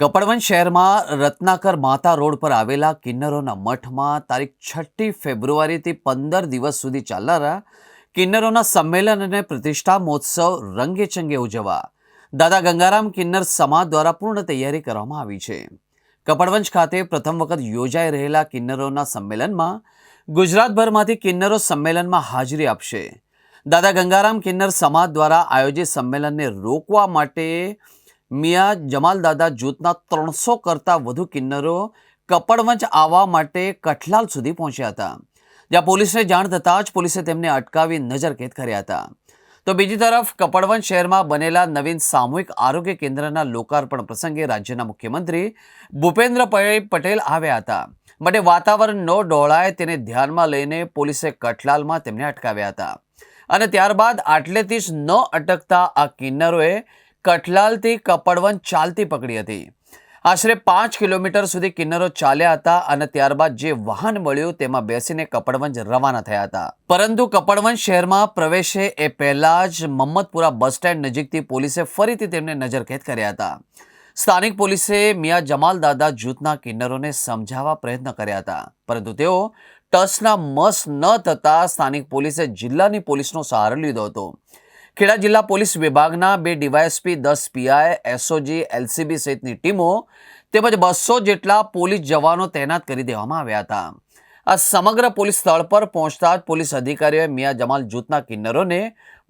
કપડવંજ શહેરમાં રત્નાકર માતા રોડ પર આવેલા કિન્નરોના મઠમાં તારીખ છઠ્ઠી ફેબ્રુઆરીથી પંદર દિવસ સુધી ચાલનારા કિન્નરોના સંમેલન અને પ્રતિષ્ઠા મહોત્સવ રંગેચંગે ઉજવવા દાદા ગંગારામ કિન્નર સમાજ દ્વારા પૂર્ણ તૈયારી કરવામાં આવી છે. કપડવંજ ખાતે પ્રથમ વખત યોજાઈ રહેલા કિન્નરોના સંમેલનમાં ગુજરાતભરમાંથી કિન્નરો સંમેલનમાં હાજરી આપશે. દાદા ગંગારામ કિન્નર સમાજ દ્વારા આયોજિત સંમેલનને રોકવા માટે મિયા જમાલ દાદા જૂથના ત્રણસો કરતાં વધુ કિન્નરો કપડવંચ આવવા માટે કઠલાલ સુધી પહોંચ્યા હતા. જ્યાં પોલીસને જાણ થતાં જ પોલીસે તેમને અટકાવી નજરકેદ કર્યા હતા. તો બીજી તરફ કપડવંજ શહેરમાં બનેલા નવીન સામૂહિક આરોગ્ય કેન્દ્રના લોકાર્પણ પ્રસંગે રાજ્યના મુખ્યમંત્રી ભૂપેન્દ્રભાઈ પટેલ આવ્યા હતા. માટે વાતાવરણ ન ડોળાય તેને ધ્યાનમાં લઈને પોલીસે કઠલાલમાં તેમને અટકાવ્યા હતા. અને ત્યારબાદ આટલેથી જ ન અટકતા આ કિન્નરોએ કઠલાલથી કપડવન ચાલતી પકડી હતી. આશરે પાંચ કિલોમીટર સુધી કિન્નરો ચાલ્યા હતા અને ત્યારબાદ જે વાહન મળ્યું તેમાં બેસીને કપડવંજ રવાના થયા હતા. પરંતુ કપડવંજ શહેરમાં પ્રવેશે એ પહેલા જ મમ્મદપુરા બસ સ્ટેન્ડ નજીકથી પોલીસે ફરીથી તેમને નજરકેદ કર્યા હતા. સ્થાનિક પોલીસે મિયા જમાલ દાદા જૂથના કિન્નરોને સમજાવવા પ્રયત્ન કર્યા હતા. પરંતુ તેઓ ટસના મસ ન થતા સ્થાનિક પોલીસે જિલ્લાની પોલીસનો સહારો લીધો હતો. ખેડા જિલ્લા પોલીસ વિભાગના બે ડીવાયએસપી, દસ પીઆઈ, એસઓજી, એલસીબી સહિતની ટીમો તેમજ બસો જેટલા પોલીસ જવાનો તૈનાત કરી દેવામાં આવ્યા હતા. આ સમગ્ર પોલીસ સ્થળ પર પહોંચતા જ પોલીસ અધિકારીઓએ મિયા જમાલ જૂથના કિન્નરોને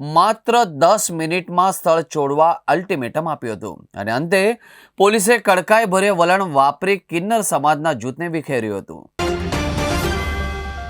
માત્ર દસ મિનિટમાં સ્થળ છોડવા અલ્ટિમેટમ આપ્યું હતું અને અંતે પોલીસે કડકાઈ ભરે વલણ વાપરી કિન્નર સમાજના જૂથને વિખેર્યું હતું.